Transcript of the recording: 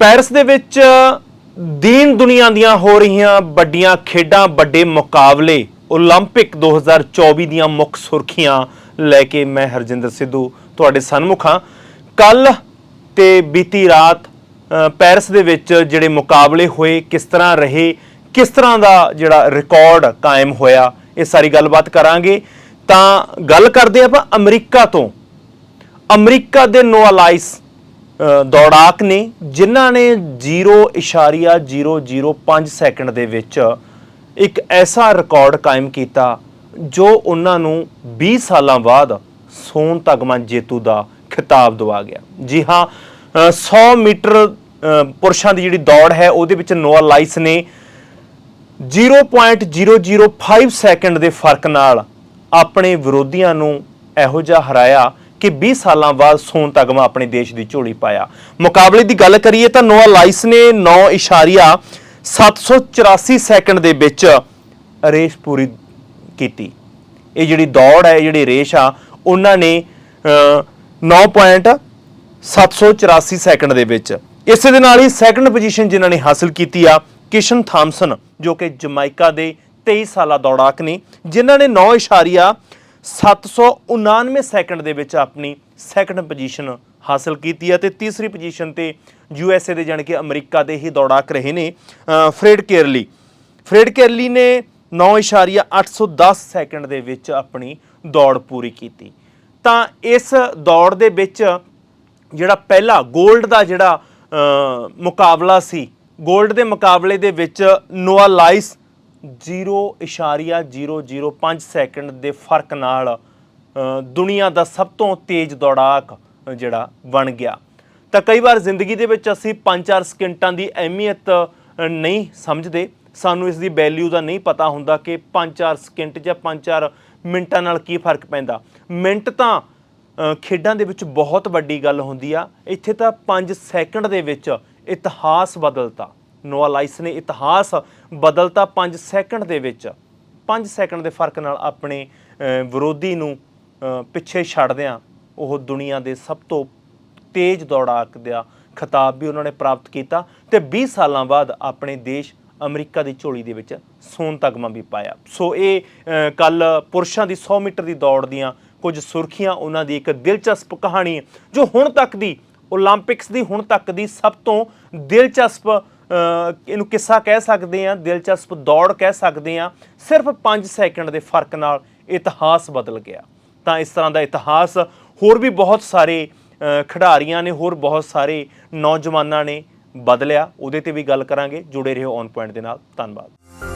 Paris ਦੇ ਵਿੱਚ ਦੀਨ ਦੁਨੀਆ ਦੀਆਂ ਹੋ ਰਹੀਆਂ ਵੱਡੀਆਂ ਖੇਡਾਂ ਵੱਡੇ ਮੁਕਾਬਲੇ 올림픽 2024 ਦੀਆਂ ਮੁੱਖ ਸੁਰਖੀਆਂ ਲੈ ਕੇ ਮੈਂ ਹਰਜਿੰਦਰ ਸਿੱਧੂ ਤੁਹਾਡੇ ਸਨਮੁਖ ਹਾਂ ਕੱਲ ਤੇ ਬੀਤੀ ਰਾਤ ਅ, ਪੈਰਿਸ ਦੇ ਵਿੱਚ ਜਿਹੜੇ ਮੁਕਾਬਲੇ ਹੋਏ ਕਿਸ ਤਰ੍ਹਾਂ ਰਹੇ ਕਿਸ ਤਰ੍ਹਾਂ ਦਾ ਜਿਹੜਾ ਰਿਕਾਰਡ ਕਾਇਮ ਹੋਇਆ ਇਹ ਸਾਰੀ ਗੱਲਬਾਤ ਕਰਾਂਗੇ ਤਾਂ ਗੱਲ ਕਰਦੇ ਆਪਾਂ ਅਮਰੀਕਾ ਤੋਂ ਅਮਰੀਕਾ ਦੇ ਨੋਆਲਾਈਸ ਅ, ਦੌੜਾਕ ਨੇ ਜਿਨ੍ਹਾਂ ਨੇ 0.005 ਸੈਕਿੰਡ ਦੇ ਵਿੱਚ ਇੱਕ ਐਸਾ ਰਿਕਾਰਡ ਕਾਇਮ ਕੀਤਾ ਜੋ ਉਹਨਾਂ ਨੂੰ 20 ਸਾਲਾਂ ਬਾਅਦ ਸੋਨ ਤਗਮਾ ਜੇਤੂ ਦਾ ਖਿਤਾਬ ਦਵਾ ਗਿਆ। ਜੀ ਹਾਂ ਅ, 100 ਮੀਟਰ ਪੁਰਸ਼ਾਂ ਦੀ ਜਿਹੜੀ ਦੌੜ ਹੈ ਉਹਦੇ ਵਿੱਚ ਨੋਆਲਾਈਸ ਨੇ 0.005 ਸੈਕਿੰਡ ਦੇ ਫ਼ਰਕ ਨਾਲ ਆਪਣੇ ਵਿਰੋਧੀਆਂ ਨੂੰ ਇਹੋ ਜਿਹਾ ਹਰਾਇਆ ਕਿ 20 ਸਾਲਾਂ ਬਾਅਦ ਸੋਨ ਤਗਮਾ ਆਪਣੇ ਦੇਸ਼ ਦੀ ਝੋਲੀ ਪਾਇਆ। ਮੁਕਾਬਲੇ ਦੀ ਗੱਲ ਕਰੀਏ ਤਾਂ ਨੋਆ ਲਾਈਸ ਨੇ 9.784 ਸੈਕਿੰਡ ਦੇ ਵਿੱਚ ਰੇਸ ਪੂਰੀ ਕੀਤੀ। ਇਹ ਜਿਹੜੀ ਦੌੜ ਹੈ ਜਿਹੜੀ ਰੇਸ ਆ ਉਹਨਾਂ ਨੇ ਅ, 9.784 ਸੈਕਿੰਡ ਦੇ ਵਿੱਚ। ਇਸੇ ਦੇ ਨਾਲ ਹੀ ਸੈਕੰਡ ਪੋਜੀਸ਼ਨ ਜਿਨ੍ਹਾਂ ਨੇ ਹਾਸਲ ਕੀਤੀ ਆ ਕਿਸ਼ਨ ਥਾਮਸਨ ਜੋ ਕਿ ਜਮਾਇਕਾ ਦੇ 23 ਸਾਲਾ ਦੌੜਾਕ ਨੇ ਜਿਨ੍ਹਾਂ ਨੇ 9.799 ਸੈਕਿੰਡ ਦੇ ਵਿੱਚ ਆਪਣੀ ਸੈਕਿੰਡ ਪੋਜੀਸ਼ਨ ਹਾਸਲ ਕੀਤੀ ਹੈ ਤੇ ਤੀਸਰੀ ਪੋਜੀਸ਼ਨ ਤੇ ਯੂ ਐੱਸ ਏ ਦੇ ਜਾਣੀ ਕਿ ਅਮਰੀਕਾ ਦੇ ਹੀ ਦੌੜਾਕ ਰਹੇ ਨੇ ਅ, ਕੇਰਲੀ। ਫਰੈਡ ਕੇਰਲੀ ਨੇ 9.810 ਸੈਕਿੰਡ ਦੇ ਵਿੱਚ ਆਪਣੀ ਦੌੜ ਪੂਰੀ ਕੀਤੀ। ਤਾਂ ਇਸ ਦੌੜ ਦੇ ਵਿੱਚ ਜਿਹੜਾ ਪਹਿਲਾ 골ਡ ਦਾ ਜਿਹੜਾ ਮੁਕਾਬਲਾ ਸੀ 골ਡ ਦੇ ਮੁਕਾਬਲੇ ਦੇ ਵਿੱਚ ਨੋਆ ਲਾਈਸ 0.005 ਸੈਕਿੰਡ ਦੇ ਫ਼ਰਕ ਨਾਲ ਦੁਨੀਆ ਦਾ ਸਭ ਤੋਂ ਤੇਜ਼ ਦੌੜਾਕ ਜਿਹੜਾ ਬਣ ਗਿਆ। ਤਾਂ ਕਈ ਵਾਰ ਜ਼ਿੰਦਗੀ ਦੇ ਵਿੱਚ ਅਸੀਂ 5-4 ਸਕਿੰਟਾਂ ਦੀ ਅਹਿਮੀਅਤ ਨਹੀਂ ਸਮਝਦੇ। ਸਾਨੂੰ ਇਸ ਦੀ ਵੈਲਿਊ ਦਾ ਨਹੀਂ ਪਤਾ ਹੁੰਦਾ ਕਿ 5-4 ਸਕਿੰਟ ਜਾਂ 5-4 ਮਿੰਟਾਂ ਨਾਲ ਕੀ ਫ਼ਰਕ ਪੈਂਦਾ। ਮਿੰਟ ਤਾਂ ਖੇਡਾਂ ਦੇ ਵਿੱਚ ਬਹੁਤ ਵੱਡੀ ਗੱਲ ਹੁੰਦੀ ਆ। ਇੱਥੇ ਤਾਂ 5 ਸੈਕਿੰਡ ਦੇ ਵਿੱਚ ਇਤਿਹਾਸ ਬਦਲਤਾ। ਨੋਆ ਲਾਈਸ ਨੇ ਇਤਿਹਾਸ ਬਦਲਤਾ 5 ਸੈਕਿੰਡ ਦੇ ਵਿੱਚ। 5 ਸੈਕਿੰਡ ਦੇ ਫ਼ਰਕ ਨਾਲ ਆਪਣੇ ਵਿਰੋਧੀ ਨੂੰ ਪਿੱਛੇ ਛੱਡਦਿਆਂ ਉਹ ਦੁਨੀਆ ਦੇ ਸਭ ਤੋਂ ਤੇਜ਼ ਦੌੜਾਕ ਦਾ ਖਿਤਾਬ ਵੀ ਉਹਨਾਂ ਨੇ ਪ੍ਰਾਪਤ ਕੀਤਾ ਤੇ 20 ਸਾਲਾਂ ਬਾਅਦ ਆਪਣੇ ਦੇਸ਼ ਅਮਰੀਕਾ ਦੀ ਝੋਲੀ ਦੇ ਵਿੱਚ ਸੋਨ ਤਗਮਾ ਵੀ ਪਾਇਆ। ਸੋ ਇਹ ਕੱਲ ਪੁਰਸ਼ਾਂ ਦੀ 100 ਮੀਟਰ ਦੀ ਦੌੜ ਦੀਆਂ ਕੁਝ ਸੁਰਖੀਆਂ ਉਹਨਾਂ ਦੀ ਇੱਕ ਦਿਲਚਸਪ ਕਹਾਣੀ ਜੋ ਹੁਣ ਤੱਕ ਦੀ 올림픽ਸ ਦੀ ਹੁਣ ਤੱਕ ਦੀ ਸਭ ਤੋਂ ਦਿਲਚਸਪ ਇਹਨੂੰ ਕਿੱਸਾ ਕਹਿ ਸਕਦੇ ਆ ਦਿਲਚਸਪ ਦੌੜ ਕਹਿ ਸਕਦੇ ਆ ਸਿਰਫ 5 ਸੈਕਿੰਡ ਦੇ ਫ਼ਰਕ ਨਾਲ ਇਤਿਹਾਸ ਬਦਲ ਗਿਆ। ਤਾਂ ਇਸ ਤਰ੍ਹਾਂ ਦਾ ਇਤਿਹਾਸ ਹੋਰ ਵੀ ਬਹੁਤ ਸਾਰੇ ਖਿਡਾਰੀਆਂ ਨੇ, ਹੋਰ ਬਹੁਤ ਸਾਰੇ ਨੌਜਵਾਨਾਂ ਨੇ ਬਦਲਿਆ। ਉਹਦੇ ਤੇ ਵੀ ਗੱਲ ਕਰਾਂਗੇ। ਜੁੜੇ ਰਹੋ ਔਨ ਪੁਆਇੰਟ ਦੇ ਨਾਲ। ਧੰਨਵਾਦ।